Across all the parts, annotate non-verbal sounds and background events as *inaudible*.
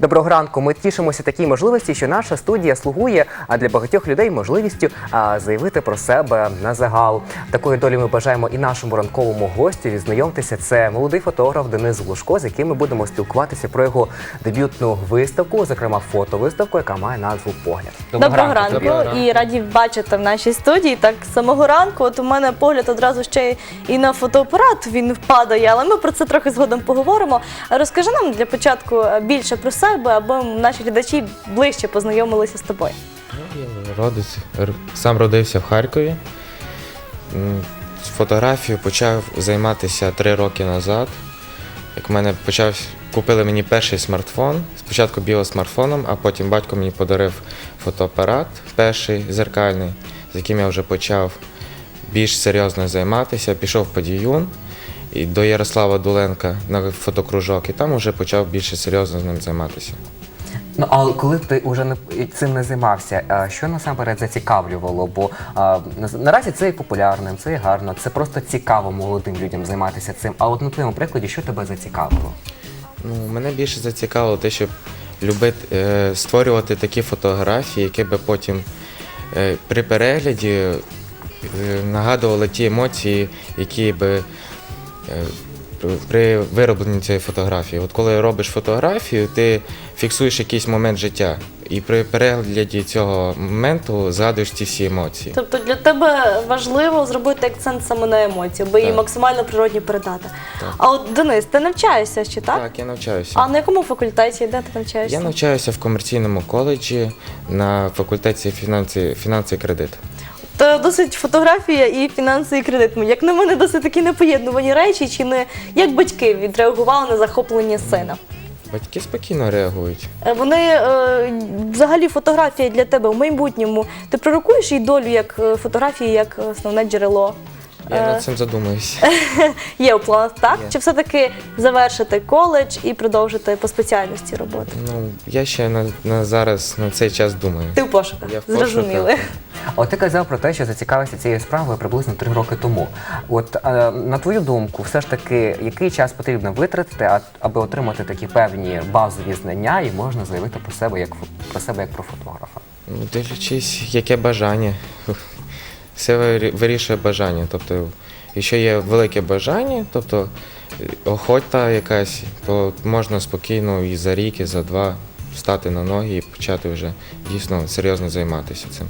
Доброго ранку. Ми тішимося такій можливості, що наша студія слугує а для багатьох людей можливістю а, заявити про себе на загал. Такої долі ми бажаємо і нашому ранковому гостю. Відзнайомтеся, це молодий фотограф Денис Глушко, з яким ми будемо спілкуватися про його дебютну виставку, зокрема фотовиставку, яка має назву Погляд. Доброго ранку, тобі. і раді бачити в нашій студії. Так самого ранку. От у мене погляд одразу ще і на фотоапарат він впадає, але ми про це трохи згодом поговоримо. Розкажи нам для початку е, більше про себе, аби наші глядачі ближче познайомилися з тобою. Ну, Я родич, сам родився в Харкові. Фотографією почав займатися три роки назад. Як мене почав, купили мені перший смартфон. Спочатку біосмартфоном, а потім батько мені подарив фотоапарат, перший зеркальний, з яким я вже почав більш серйозно займатися. Пішов по діюн і до Ярослава Дуленка на фотокружок, і там вже почав більше серйозно з ним займатися. Ну а коли ти вже не цим не займався, що насамперед зацікавлювало? Бо а, наразі це і популярним, це і гарно, це просто цікаво молодим людям займатися цим. А от на твоєму прикладі, що тебе зацікавило? Ну, мене більше зацікавило те, щоб любити е, створювати такі фотографії, які би потім е, при перегляді е, нагадували ті емоції, які би при виробленні цієї фотографії. От коли робиш фотографію, ти фіксуєш якийсь момент життя, і при перегляді цього моменту згадуєш ці всі емоції. Тобто для тебе важливо зробити акцент саме на емоції, аби її максимально природні передати. Так. А от Денис, ти навчаєшся ще так? Так, я навчаюся. А на якому факультеті де ти навчаєшся? Я навчаюся в комерційному коледжі на факультеті фінанси, фінанси і кредит. То досить фотографія і фінанси і кредит. Як на мене, досить такі непоєднувані речі, чи не як батьки відреагували на захоплення сина? Батьки спокійно реагують. Е, Вони е, взагалі фотографія для тебе в майбутньому. Ти пророкуєш їй долю як е, фотографії, як основне джерело. Я Е, над цим задумуюся. *laughs* Є у планах, так? Є. Чи все-таки завершити коледж і продовжити по спеціальності роботи? Ну, я ще на, на зараз на цей час думаю. Ти в пошуках, Я в пошуках. зрозуміли. От ти казав про те, що зацікавився цією справою приблизно три роки тому. От е, на твою думку, все ж таки, який час потрібно витратити, а- аби отримати такі певні базові знання, і можна заявити про себе як фо- про себе як про фотографа? Ну, дивлячись, яке бажання. Все вирішує бажання. Тобто, якщо є велике бажання, тобто е, охота якась, то можна спокійно і за рік, і за два встати на ноги і почати вже дійсно серйозно займатися цим.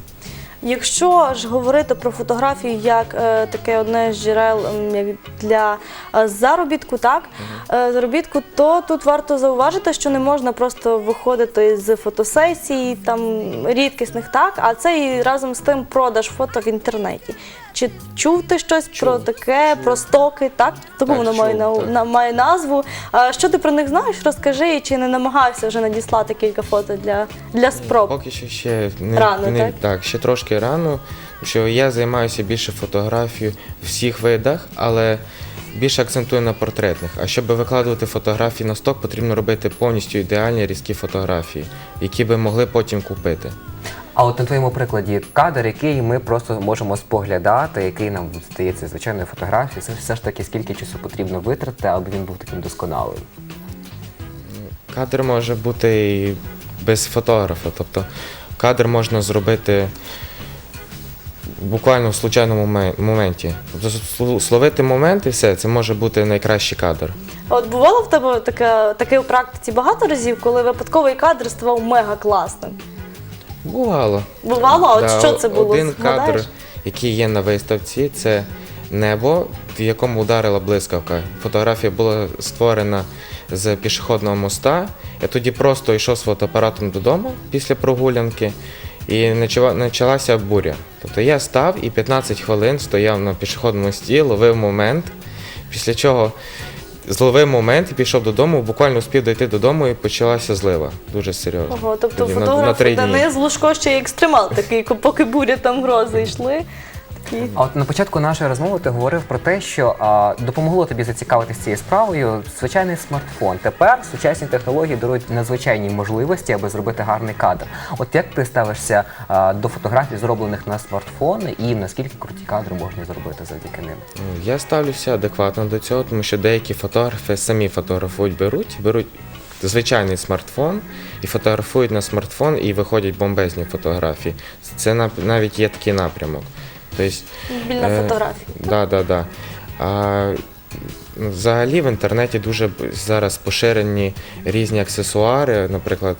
Якщо ж говорити про фотографію як е, таке одне з джерел ем, як для е, заробітку, так е, заробітку, то тут варто зауважити, що не можна просто виходити з фотосесії, там рідкісних, так, а це і разом з тим продаж фото в інтернеті. Чи чув ти щось про таке, про стоки? Так, тому Так, воно має, чув, на, так. на- має назву. А що ти про них знаєш? Розкажи, і чи не намагався вже надіслати кілька фото для, для спроб? Поки що ще не, Рано, не так? ще трошки рано. Що я займаюся більше фотографією в всіх видах, але більше акцентую на портретних. А щоб викладувати фотографії на сток, потрібно робити повністю ідеальні різкі фотографії, які би могли потім купити. А от на твоєму прикладі кадр, який ми просто можемо споглядати, який нам здається звичайною фотографією, це все ж таки скільки часу потрібно витратити, аби він був таким досконалим. Кадр може бути і без фотографа. Тобто кадр можна зробити буквально в случайному моменті. Тобто словити момент і все, це може бути найкращий кадр. От бувало в тебе таке, таке у практиці багато разів, коли випадковий кадр ставав мега класним? Бувало. Бувало, а от Да, що це було? Один Згадаєш? кадр, який є на виставці, це небо, в якому ударила блискавка. Фотографія була створена з пішохідного моста. Я тоді просто йшов з фотоапаратом додому після прогулянки, і почалася буря. Тобто я став і 15 хвилин стояв на пішохідному мості, ловив момент, після чого. Зловив момент і пішов додому, буквально успів дойти додому і почалася злива. Дуже серйозно. Ого, тобто Тоді на- на фотограф три дні. Денис Лужко ще й екстремал такий, поки буря там грози йшли. А от на початку нашої розмови ти говорив про те, що а, допомогло тобі зацікавитися цією справою звичайний смартфон. Тепер сучасні технології дарують надзвичайні можливості, аби зробити гарний кадр. От як ти ставишся а, до фотографій, зроблених на смартфон, і наскільки круті кадри можна зробити завдяки ним? Я ставлюся адекватно до цього, тому що деякі фотографи самі фотографують, беруть, беруть звичайний смартфон і фотографують на смартфон і виходять бомбезні фотографії. Це нав- навіть є такий напрямок. Тобто, Вільна Е, фотографія. Да, да, да. А, ну, взагалі в інтернеті дуже зараз поширені різні аксесуари, наприклад,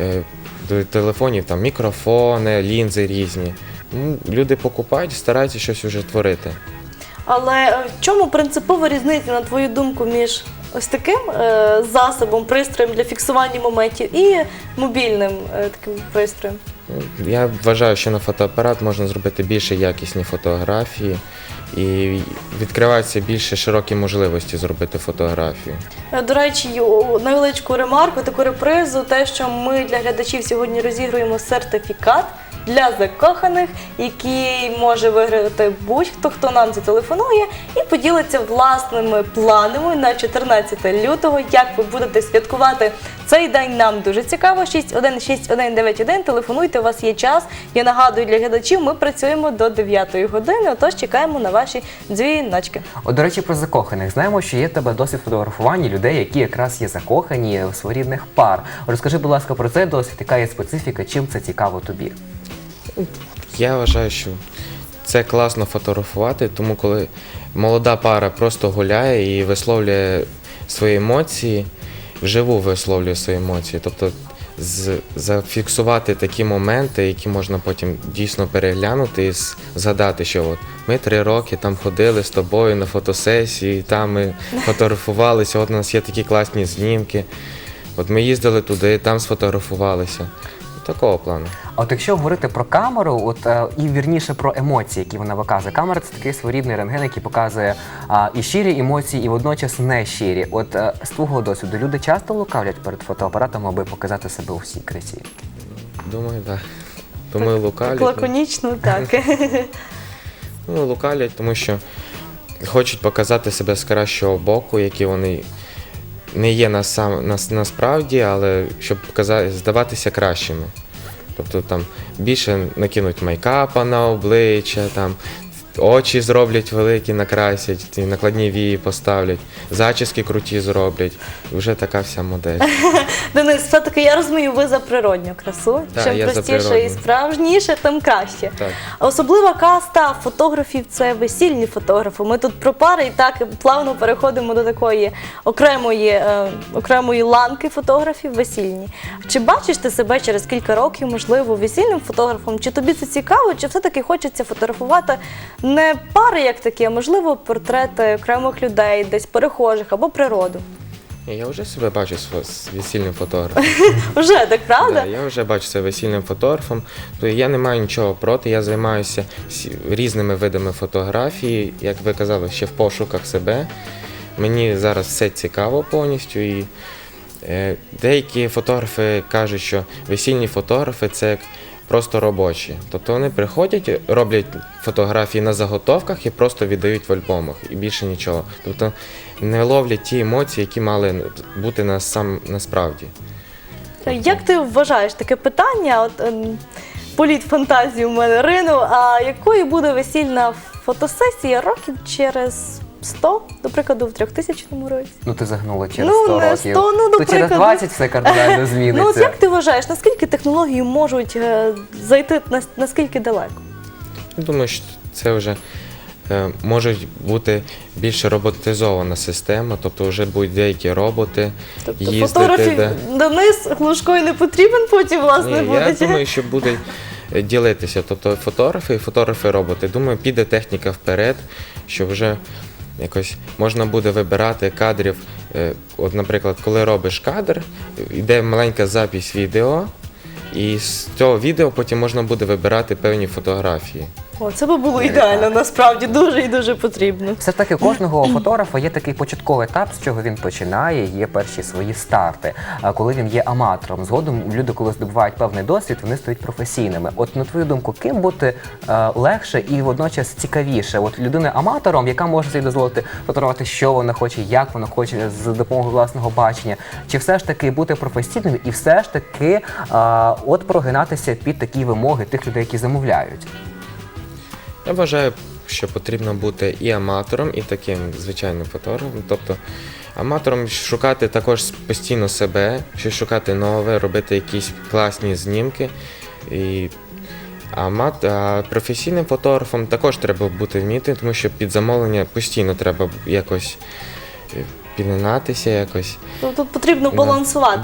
е, до телефонів там мікрофони, лінзи різні. Ну, люди покупають, стараються щось вже творити. Але е, в чому принципова різниця, на твою думку, між ось таким е, засобом, пристроєм для фіксування моментів і мобільним е, таким пристроєм? Я вважаю, що на фотоапарат можна зробити більше якісні фотографії і відкриваються більше широкі можливості зробити фотографію. До речі, невеличку ремарку, таку репризу, те, що ми для глядачів сьогодні розігруємо сертифікат для закоханих, який може виграти будь-хто, хто нам зателефонує, і поділиться власними планами на 14 лютого. Як ви будете святкувати цей день? Нам дуже цікаво. 616191, Телефонуйте, у вас є час. Я нагадую для глядачів, ми працюємо до 9 години. Отож чекаємо на ваші дзвіночки. От, до речі, про закоханих. Знаємо, що є в тебе досвід фотографування людей, які якраз є закохані в своєрідних пар. Розкажи, будь ласка, про цей досвід, яка є специфіка, чим це цікаво тобі? Я вважаю, що це класно фотографувати, тому коли молода пара просто гуляє і висловлює свої емоції, вживу висловлює свої емоції. Тобто зафіксувати такі моменти, які можна потім дійсно переглянути і згадати, що от ми три роки там ходили з тобою на фотосесії, там ми *laughs* фотографувалися, от у нас є такі класні знімки. От ми їздили туди, там сфотографувалися. Такого плану. А от якщо говорити про камеру, от е, і вірніше про емоції, які вона показує. Камера це такий своєрідний рентген, який показує а, і щирі емоції, і водночас не щирі. От е, з твого досвіду люди часто лукавлять перед фотоапаратом, аби показати себе у всій красі. Думаю, так. Думаю, Так лукавлять. лаконічно, так. *laughs* Ну, лукавлять, тому що хочуть показати себе з кращого боку, які вони не є на сам, на, насправді, але щоб показати, здаватися кращими. Тобто там більше накинуть майкапа на обличчя, там очі зроблять великі, накрасять, накладні вії поставлять, зачіски круті зроблять. І вже така вся модель. Денис, *laughs* все-таки я розумію, ви за природню красу. Чим я за простіше і природню. справжніше, тим краще. Так. Особлива каста фотографів це весільні фотографи. Ми тут про пари і так плавно переходимо до такої окремої, е, окремої ланки фотографів весільні. Чи бачиш ти себе через кілька років, можливо, весільним фотографом? Чи тобі це цікаво, чи все-таки хочеться фотографувати не пари як такі, а можливо портрети окремих людей, десь перехожих або природу? Ні, Я вже себе бачу з з весільним фотографом. *laughs* Вже так, правда? Да, я вже бачу себе весільним фотографом. То я не маю нічого проти. Я займаюся всі- різними видами фотографії, як ви казали, ще в пошуках себе. Мені зараз все цікаво повністю. І е, деякі фотографи кажуть, що весільні фотографи це як просто робочі. Тобто вони приходять, роблять фотографії на заготовках і просто віддають в альбомах, і більше нічого. Тобто не ловлять ті емоції, які мали бути на сам насправді. Як ти вважаєш таке питання? От ем, політ фантазії у мене ринув. А якою буде весільна фотосесія років через 100, до прикладу, в 3000 році? Ну ти загнула через Ну, 100 не років. 100, ну, до То через прикладу. 20 все кардинально *laughs* зміниться. Ну, от як ти вважаєш, наскільки технології можуть е, зайти нас- наскільки далеко? Я Думаю, що це вже е, може бути більш роботизована система, тобто вже будуть деякі роботи Тобто їздити. фотографів де- Денис Глушко і не потрібен потім, власне, Ні, буде. я думаю, що буде е, ділитися. Тобто фотографи і фотографи-роботи. Думаю, піде техніка вперед, що вже якось можна буде вибирати кадрів. Е, От, наприклад, коли робиш кадр, йде маленька запись відео, і з цього відео потім можна буде вибирати певні фотографії. О, це би було ідеально, насправді дуже і дуже потрібно. Все ж таки, у кожного фотографа є такий початковий етап, з чого він починає, є перші свої старти. А коли він є аматором, згодом люди, коли здобувають певний досвід, вони стають професійними. От на твою думку, ким бути е, легше і водночас цікавіше? От людина аматором, яка може собі дозволити фотографувати, що вона хоче, як вона хоче з допомогою власного бачення, чи все ж таки бути професійним і все ж таки е, от прогинатися під такі вимоги тих людей, які замовляють. Я вважаю, що потрібно бути і аматором, і таким звичайним фотографом. Тобто аматором шукати також постійно себе, щось шукати нове, робити якісь класні знімки. І а, мат, а професійним фотографом також треба бути вміти, тому що під замовлення постійно треба якось е, якось Тобто потрібно Да. балансувати.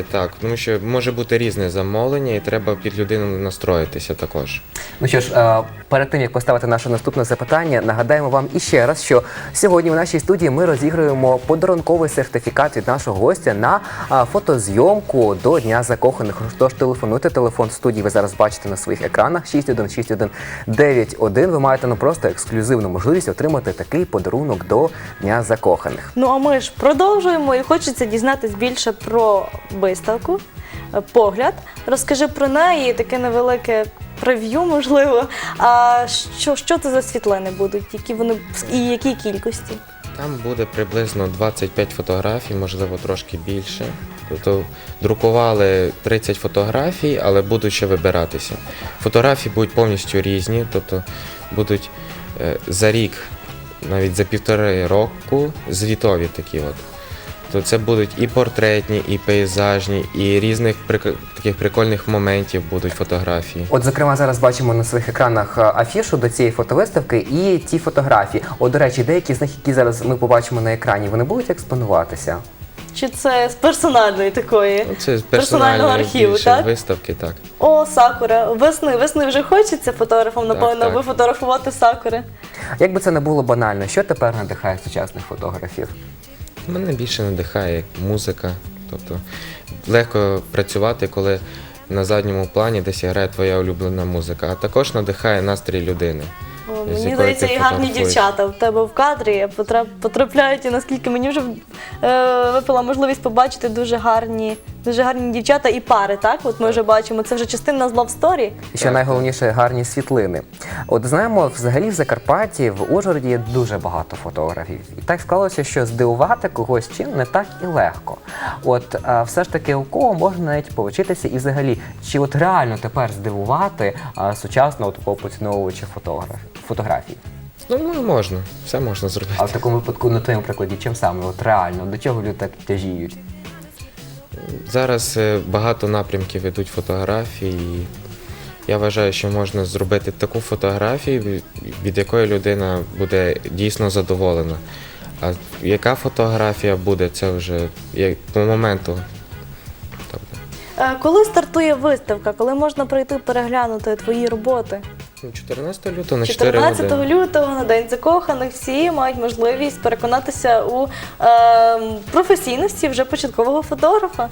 вірно? так. Тому що може бути різне замовлення, і треба під людину настроїтися також. Ну що ж, е, перед тим як поставити наше наступне запитання, нагадаємо вам іще раз, що сьогодні в нашій студії ми розігруємо подарунковий сертифікат від нашого гостя на фотозйомку до Дня закоханих. Тож телефонуйте телефон студії. Ви зараз бачите на своїх екранах 616191. Ви маєте ну просто ексклюзивну можливість отримати такий подарунок до Дня закоханих. Ну а ми ж продовжуємо і хочеться дізнатись більше про виставку, е, погляд. Розкажи про неї, таке невелике прев'ю, можливо. А що, що це за світлини будуть? Які вони і які кількості? Там буде приблизно 25 фотографій, можливо, трошки більше. Тобто друкували 30 фотографій, але будуть ще вибиратися. Фотографії будуть повністю різні, тобто будуть е, за рік, навіть за півтори року, звітові такі от. То це будуть і портретні, і пейзажні, і різних прик- таких прикольних моментів будуть фотографії. От, зокрема, зараз бачимо на своїх екранах е, афішу до цієї фотовиставки і ті фотографії. От, до речі, деякі з них, які зараз ми побачимо на екрані, вони будуть експонуватися. Чи це з персональної такої? Ну, Це з Персонального архіву, більше так? виставки, так. О, сакура. Весни. Весни вже хочеться фотографам, Так, напевно, так. вифотографувати сакури. Як би це не було банально, що тепер надихає сучасних фотографів? Мене більше надихає як музика. Тобто легко працювати, коли на задньому плані десь грає твоя улюблена музика, а також надихає настрій людини. О, З Мені якою здається, ти і гарні фотографуєш. дівчата в тебе в кадрі потрап- потрапляють, і наскільки мені вже е, випала можливість побачити дуже гарні, дуже гарні дівчата і пари. Так, от ми вже бачимо. Це вже частина з Love Story. І що найголовніше гарні світлини. От знаємо, взагалі в Закарпатті, в Ужгороді є дуже багато фотографів. І так склалося, що здивувати когось чим не так і легко. От а, все ж таки у кого можна навіть повчитися, і взагалі, чи от реально тепер здивувати а, сучасного такого поціновувача фотограф, фотографій? Ну, ну, можна, все можна зробити. А в такому випадку на твоєму прикладі, чим саме? От реально, до чого люди так тяжіють? Зараз е, багато напрямків ведуть фотографії. Я вважаю, що можна зробити таку фотографію, від- якої людина буде дійсно задоволена. А яка фотографія буде, це вже як по моменту. Е, коли стартує виставка, коли можна прийти переглянути твої роботи? Ну, 14 лютого на 4 14 години. лютого на день закоханих всі мають можливість переконатися у е, професійності вже початкового фотографа.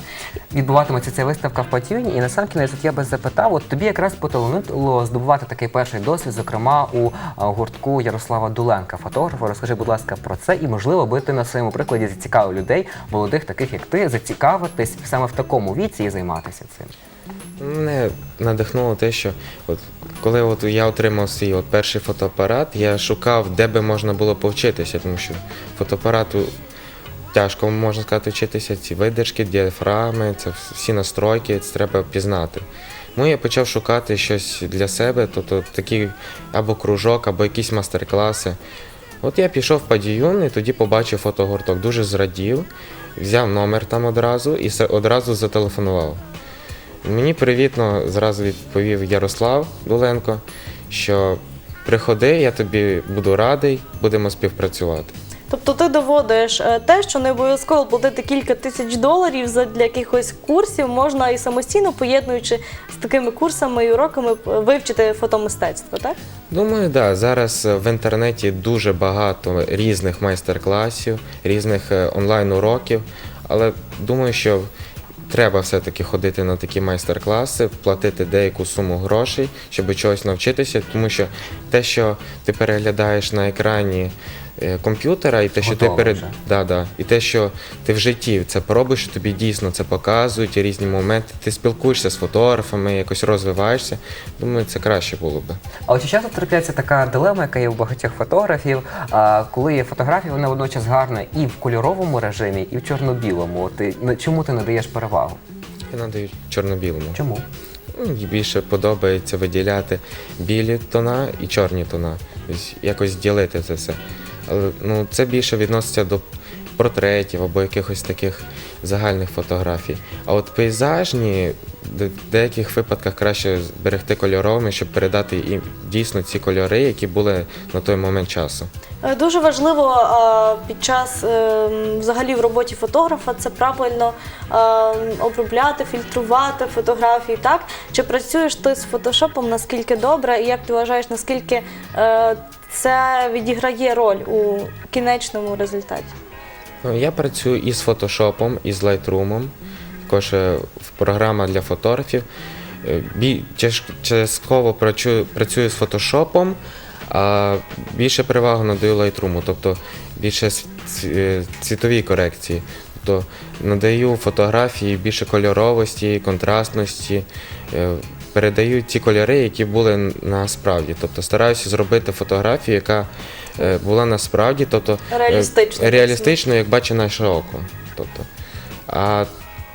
Відбуватиметься ця виставка в Патіоні, і на сам кінець от я би запитав, от тобі якраз поталанило здобувати такий перший досвід, зокрема у а, гуртку Ярослава Дуленка, фотографа. Розкажи, будь ласка, про це, і можливо, би ти на своєму прикладі зацікавив людей, молодих, таких як ти, зацікавитись саме в такому віці і займатися цим. Мене надихнуло те, що от, коли от я отримав свій от перший фотоапарат, я шукав, де би можна було повчитися, тому що фотоапарату тяжко, можна сказати, вчитися, ці видержки, діафрагми, це всі настройки, це треба пізнати. Тому я почав шукати щось для себе, тобто такий або кружок, або якісь майстер-класи. От я пішов в падіюн і тоді побачив фотогурток, дуже зрадів, взяв номер там одразу і одразу зателефонував. Мені привітно зразу відповів Ярослав Дуленко, що приходи, я тобі буду радий, будемо співпрацювати. Тобто ти доводиш е, те, що не обов'язково платити кілька тисяч доларів для якихось курсів, можна і самостійно поєднуючи з такими курсами і уроками вивчити фотомистецтво, так? Думаю, так, да, зараз е, в інтернеті дуже багато різних майстер-класів, різних е, онлайн-уроків, але думаю, що треба все-таки ходити на такі майстер-класи, платити деяку суму грошей, щоб чогось навчитися, тому що те, що ти переглядаєш на екрані е, комп'ютера, і те, що ти Готове перед вже. да, да, і те, що ти в житті це пробуєш, що тобі дійсно це показують, і різні моменти. Ти спілкуєшся з фотографами, якось розвиваєшся. Думаю, це краще було би. А от чи часто трапляється така дилема, яка є у багатьох фотографів, а, коли є фотографія, вона водночас гарна і в кольоровому режимі, і в чорно-білому. Ти, чому ти надаєш перевагу? Я надаю чорно-білому. Чому? Ну, і більше подобається виділяти білі тона і чорні тона. Тобто якось ділити це все. Але ну, це більше відноситься до портретів або якихось таких загальних фотографій. А от пейзажні в деяких випадках краще зберегти кольоровими, щоб передати їм дійсно ці кольори, які були на той момент часу. Е, Дуже важливо е, під час е, взагалі в роботі фотографа це правильно обробляти, фільтрувати фотографії. Так чи працюєш ти з фотошопом наскільки добре, і як ти вважаєш, наскільки це відіграє роль у кінечному результаті? Ну, я працюю і з фотошопом, і з Lightroom. Також е, програма для фотографів. Е, Частково працюю, з фотошопом, а більше перевагу надаю Lightroom, тобто більше с- ц- е, корекції. Тобто надаю фотографії більше кольоровості, контрастності, передаю ті кольори, які були насправді. Тобто стараюся зробити фотографію, яка була насправді, тобто Реалістично. реалістично, як бачить наше око. Тобто, а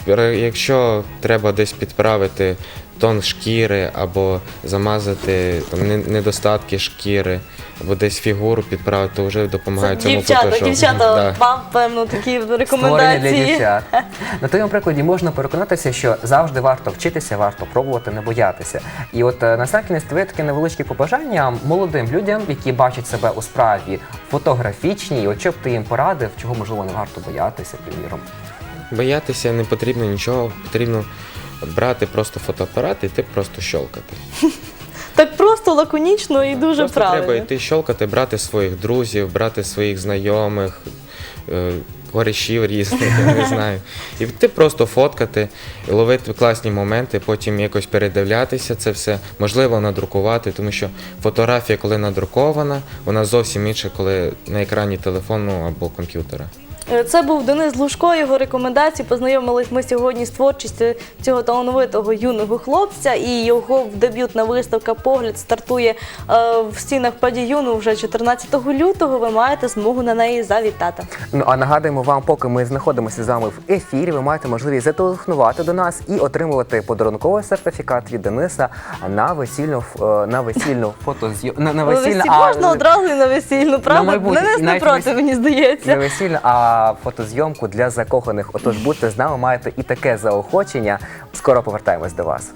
якщо треба десь підправити тон шкіри або замазати там, недостатки шкіри, або десь фігуру підправити, то вже допомагає Це цьому дівчата, фотошоп. дівчата, Да. вам певно такі Створення для рекомендації. дівчат. *laughs* На твоєму прикладі можна переконатися, що завжди варто вчитися, варто пробувати, не боятися. І от е, на кінець твоє таке невеличке побажання молодим людям, які бачать себе у справі фотографічній, от що б ти їм порадив, чого можливо не варто боятися, приміром. Боятися не потрібно нічого, потрібно брати просто фотоапарат і йти просто щолкати. Так просто лаконічно і дуже Просто правильно. треба йти щолкати, брати своїх друзів, брати своїх знайомих, е, корішів різних, я не знаю. І ти просто фоткати, ловити класні моменти, потім якось передивлятися це все, можливо, надрукувати, тому що фотографія, коли надрукована, вона зовсім інша, коли на екрані телефону або комп'ютера. Е, Це був Денис Лужко, його рекомендації. Познайомились ми сьогодні з творчістю цього талановитого юного хлопця. І його дебютна виставка Погляд стартує е, в стінах падіюну вже 14 лютого. Ви маєте змогу на неї завітати. Ну а нагадуємо вам, поки ми знаходимося з вами в ефірі, ви маєте можливість зателефонувати до нас і отримувати подарунковий сертифікат від Дениса на весільну е, на весільну фотозйом на, на весільну, Весіль- а, можна одразу і на весільну, правда? майбутнє. Денис не проти, мені здається. весільну, а фотозйомку для закоханих. Отож будьте з нами, маєте і таке заохочення. Скоро повертаємось до вас.